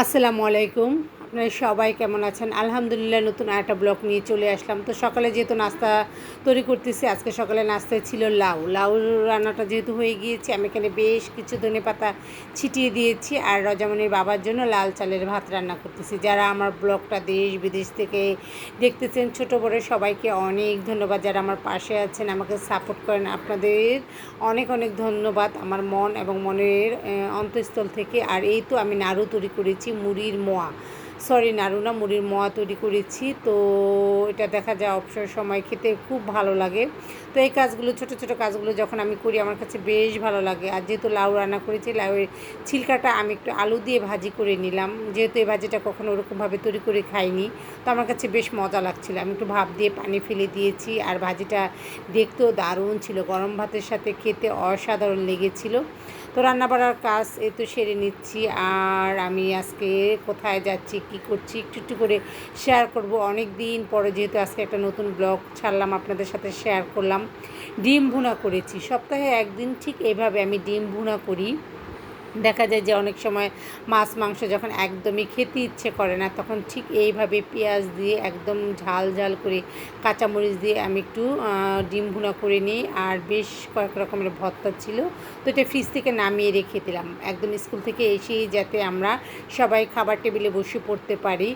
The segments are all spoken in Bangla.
আসসালামু আলাইকুম। আপনারা সবাই কেমন আছেন? আলহামদুলিল্লাহ, নতুন একটা ব্লগ নিয়ে চলে আসলাম। তো সকালে যেহেতু নাস্তা তৈরি করতেছি, আজকে সকালে নাস্তায় ছিল লাউ। লাউ রান্নাটা যেহেতু হয়ে গিয়েছে, আমি এখানে বেশ কিছু ধনে পাতা ছিটিয়ে দিয়েছি আর রজামনির বাবার জন্য লাল চালের ভাত রান্না করতেছি। যারা আমার ব্লগটা দেশ বিদেশ থেকে দেখতেছেন, ছোট বড় সবাইকে অনেক ধন্যবাদ। যারা আমার পাশে আছেন, আমাকে সাপোর্ট করেন, আপনাদের অনেক অনেক ধন্যবাদ। আমার মন এবং মনের অন্তঃস্থল থেকে। আর এই তো আমি নাড়ু তৈরি করেছি, মুড়ির মোয়া। সরি নাড়ু না মুড়ির মোয়া তৈরি করেছি। তো এটা দেখা যায় অবসর সময় খেতে খুব ভালো লাগে। তো এই কাজগুলো, ছোট ছোট কাজগুলো যখন আমি করি, আমার কাছে বেশ ভালো লাগে। আর যেহেতু লাউ রান্না করেছি, লাউয়ের ছিলকাটা আমি একটু আলু দিয়ে ভাজি করে নিলাম। যেহেতু এই ভাজিটা কখনো ওরকমভাবে তৈরি করে খাইনি, তো আমার কাছে বেশ মজা লাগছিল। আমি একটু ভাপ দিয়ে পানি ফেলে দিয়েছি আর ভাজিটা দেখতেও দারুণ ছিল। গরম ভাতের সাথে খেতে অসাধারণ লেগেছিল। তো রান্না বাড়ার কাজ এ তো সেরে নিচ্ছি। আর আমি আজকে কোথায় যাচ্ছি, কি করছি, একটু একটু করে শেয়ার করব। অনেক দিন পরে যেহেতু আজকে একটা নতুন ব্লগ ছাড়লাম, আপনাদের সাথে শেয়ার করলাম। ডিম ভুনা করেছি। সপ্তাহে একদিন ঠিক এভাবে আমি ডিম ভুনা করি। দেখা যায় যে অনেক সময় মাছ, মাংস যখন একদমই খেতে ইচ্ছে করে না, তখন ঠিক এইভাবে পেঁয়াজ দিয়ে একদম ঝাল ঝাল করে কাঁচামরিচ দিয়ে আমি একটু ডিম ভুনা করে নিই। আর বেশ কয়েক রকমের ভর্তা ছিল, তো এটা ফ্রিজ থেকে নামিয়ে রেখে দিলাম। একদম স্কুল থেকে এসেই যাতে আমরা সবাই খাবার টেবিলে বসে পড়তে পারি।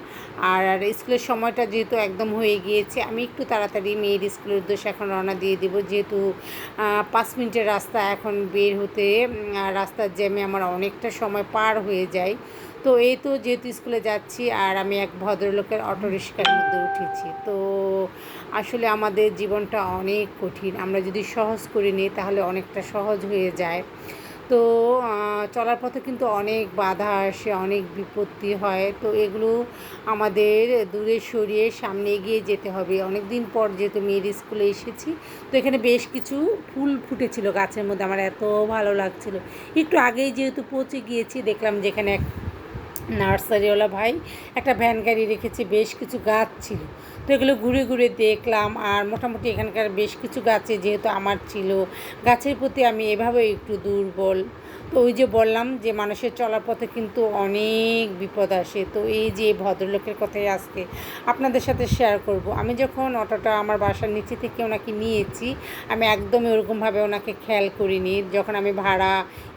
আর স্কুলের সময়টা যেহেতু একদম হয়ে গিয়েছে, আমি একটু তাড়াতাড়ি মেয়ের স্কুলের উদ্দেশ্যে এখন রওনা দিয়ে দেবো। যেহেতু পাঁচ মিনিটের রাস্তা এখন বের হতে রাস্তার জ্যামে আমার অনেকটা সময় পার হয়ে যায়। তো এই তো যেহেতু স্কুলে যাচ্ছি আর আমি এক ভদ্রলোকের অটো রিক্সার মধ্যে উঠেছি। তো আসলে আমাদের জীবনটা অনেক কঠিন। আমরা যদি সহজ করে নিই তাহলে অনেকটা সহজ হয়ে যায়। তো চলার পথে কিন্তু অনেক বাধা আসে, অনেক বিপত্তি হয়। তো এগুলো আমাদের দূরে সরিয়ে সামনে এগিয়ে যেতে হবে। অনেক দিন পর যেহেতু মেয়ের স্কুলে এসেছি, তো এখানে বেশ কিছু ফুল ফুটেছিল গাছের মধ্যে। আমার এত ভালো লাগছিল। একটু আগেই যেহেতু পচে গিয়েছি, দেখলাম যেখানে এক নার্সারিওয়ালা ভাই, একটা ভ্যান গাড়ি রেখেছে, বেশ কিছু গাছ ছিল। তো এগুলো ঘুরে ঘুরে দেখলাম আর মোটামুটি এখানকার বেশ কিছু গাছে যেহেতু আমার ছিল, গাছের প্রতি আমি এভাবে একটু দুর্বল। তো ওই যে বললাম যে মানুষের চলার পথে কিন্তু অনেক বিপদ আসে। তো এই যে ভদ্রলোকের কথাই আজকে আপনাদের সাথে শেয়ার করব। আমি যখন অটোটা আমার বাসার নিচে থেকে ওনাকে নিয়েছি, আমি একদমই ওরকমভাবে ওনাকে খেয়াল করিনি। যখন আমি ভাড়া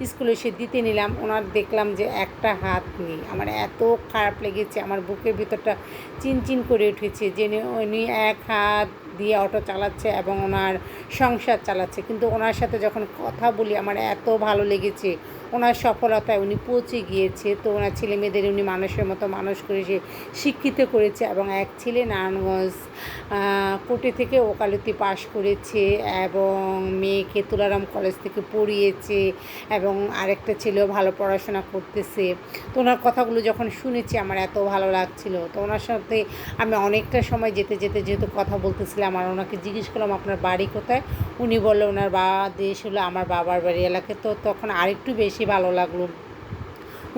স্কুলে এসে দিতে নিলাম, ওনার দেখলাম যে একটা হাত নেই। আমার এত খারাপ লেগেছে, আমার বুকের ভিতরটা চিনচিন করে উঠেছে, যে উনি এক হাত দিয়ে অটো চালাচ্ছে এবং ওনার সংসার চালাচ্ছে। কিন্তু ওনার সাথে যখন কথা বলি, আমার এত ভালো লেগেছে ওনার সফলতায় উনি পৌঁছে গিয়েছে। তো ওনার ছেলে মেয়েদের উনি মানুষের মতো মানুষ করে সে শিক্ষিত করেছে এবং এক ছেলে নারায়ণগঞ্জ কোটি থেকে ওকালতি পাশ করেছে এবং মেয়েকে তুলারাম কলেজ থেকে পড়িয়েছে এবং আরেকটা ছেলেও ভালো পড়াশোনা করতেছে। তো ওনার কথাগুলো যখন শুনেছি আমার এত ভালো লাগছিল। তো ওনার সাথে আমি অনেকটা সময় যেতে যেতে যেহেতু কথা বলতেছিলাম আর ওনাকে জিজ্ঞেস করলাম, আপনার বাড়ি কোথায়? উনি বলল, ওনার বা, দেশ হলো আমার বাবার বাড়ি এলাকায়। তো তখন আরেকটু বেশি ভালো লাগল।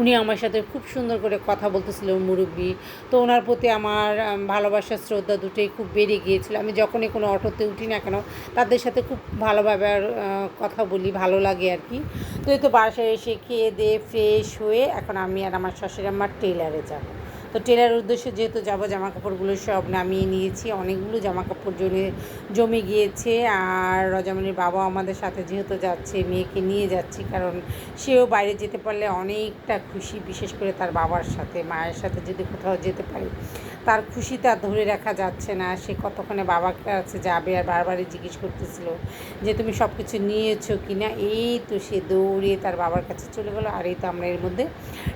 উনি আমার সাথে খুব সুন্দর করে কথা বলতেছিলেন মুরব্বী। তো ওনার প্রতি আমার ভালোবাসার ভালোবাসা, শ্রদ্ধা দুটোই খুব বেড়ে গিয়েছিল। আমি যখনই কোনো অটোতে উঠি না কেন, তাদের সাথে খুব ভালোভাবে আর কথা বলি, ভালো লাগে আর কি। তো এই তো বাসায় এসে খেয়ে দিয়ে ফ্রেশ হয়ে এখন আমি আর আমার শাশুড়ি আমার টেলারে যাব। তো টেলার উদ্দেশ্যে যেহেতু যাব জামা কাপড়গুলো সব নামিয়ে নিয়েছি। অনেকগুলো জামা কাপড় জমে জমে গিয়েছে। আর রজামণির বাবা আমাদের সাথে যেহেতু যাচ্ছে, মেয়েকে নিয়ে যাচ্ছি, কারণ সেও বাইরে যেতে পারলে অনেকটা খুশি, বিশেষ করে তার বাবার সাথে। মায়ের সাথে যদি কোথাও যেতে পারে, তার খুশিটা ধরে রাখা যাচ্ছে না। সে কতক্ষণে বাবার কাছে যাবে আর বারবারই জিজ্ঞেস করতেছিল যে, তুমি সব কিছু নিয়েছো কি না? এই তো সে দৌড়ে তার বাবার কাছে চলে গেলো। আর এই তো আমরা এর মধ্যে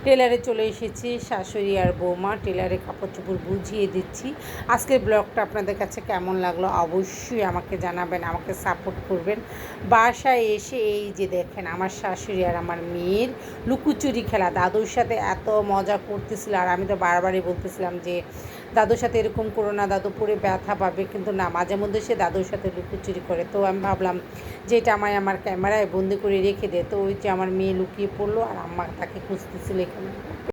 টেলারে চলে এসেছি, শাশুড়ি আর বৌমা। টেলারে কাপড় চোপড় বুঝিয়ে দিচ্ছি। আজকের ব্লগটা আপনাদের কাছে কেমন লাগল অবশ্যই আমাকে জানাবেন, আমাকে সাপোর্ট করবেন। বাসায় এসে এই যে দেখেন আমার শাশুড়ি আর আমার মেয়ের লুকোচুরি খেলা। দাদুর সাথে এত মজা করতেছিল আর আমি তো বারবারই বলতেছিলাম যে, দাদুর সাথে এরকম করো না, দাদু পরে ব্যথা পাবে। কিন্তু না, মাঝে মধ্যে সে দাদুর সাথে লুকোচুরি করে। তো আমি ভাবলাম যে, এটা আমায় আমার ক্যামেরায় বন্দি করে রেখে দে। তো ওই যে আমার মেয়ে লুকিয়ে পড়ল আর আম্মা তাকে খুঁজতেছিল এখানে।